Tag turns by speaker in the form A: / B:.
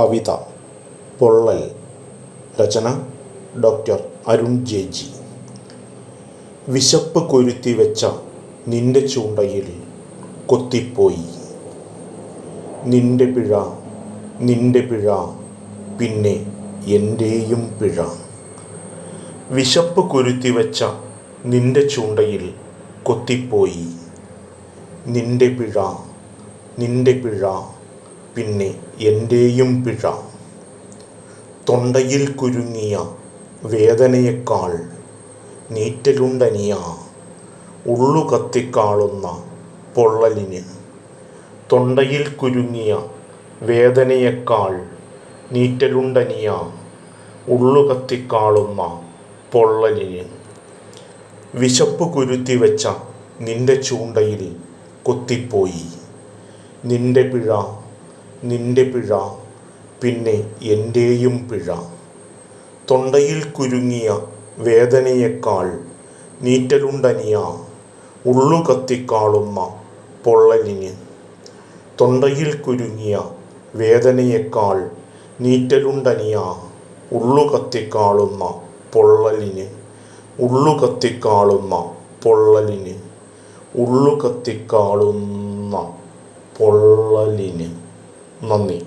A: കവിത പൊള്ളൽ രചന doctor Arun J G വിശപ്പ് കൊരുത്തി വെച്ച നിന്റെ ചൂണ്ടയിൽ കൊത്തിപ്പോയി. നിന്റെ പിഴ നിന്റെ പിഴ പിന്നെ എന്റെയും പിഴ. വിശപ്പ് കൊരുത്തി വെച്ച നിന്റെ ചൂണ്ടയിൽ കൊത്തിപ്പോയി. നിന്റെ പിഴ നിന്റെ പിഴ പിന്നെ എന്റെയും പിഴ. തൊണ്ടയിൽ കുരുങ്ങിയ വേദനയേക്കാൾ നീറ്റലുണ്ടനിയ. ഉള്ളു കത്തിക്കാളുന്ന പൊള്ളലിന്. തൊണ്ടയിൽ കുരുങ്ങിയ വേദനയേക്കാൾ നീറ്റലുണ്ടനിയ. ഉള്ളു കത്തിക്കാളുന്ന പൊള്ളലിന്. വിശപ്പ് കുരുത്തി വെച്ച നിന്റെ ചൂണ്ടയിൽ കൊത്തിപ്പോയി. നിന്റെ പിഴ നിന്റെ പിഴ പിന്നെ എന്റെയും പിഴ. തൊണ്ടയിൽ കുരുങ്ങിയ വേദനയേക്കാൾ നീറ്റലുണ്ടനിയ ഉള്ളു കത്തിക്കാളുന്ന പൊള്ളലിന്. തൊണ്ടയിൽ കുരുങ്ങിയ വേദനയേക്കാൾ നീറ്റലുണ്ടനിയ ഉള്ളു കത്തിക്കാളുന്ന പൊള്ളലിന്. ഉള്ളു കത്തിക്കാളുന്ന പൊള്ളലിന്. ഉള്ളു കത്തിക്കാളുന്ന പൊള്ളലിന്. મમ્મી.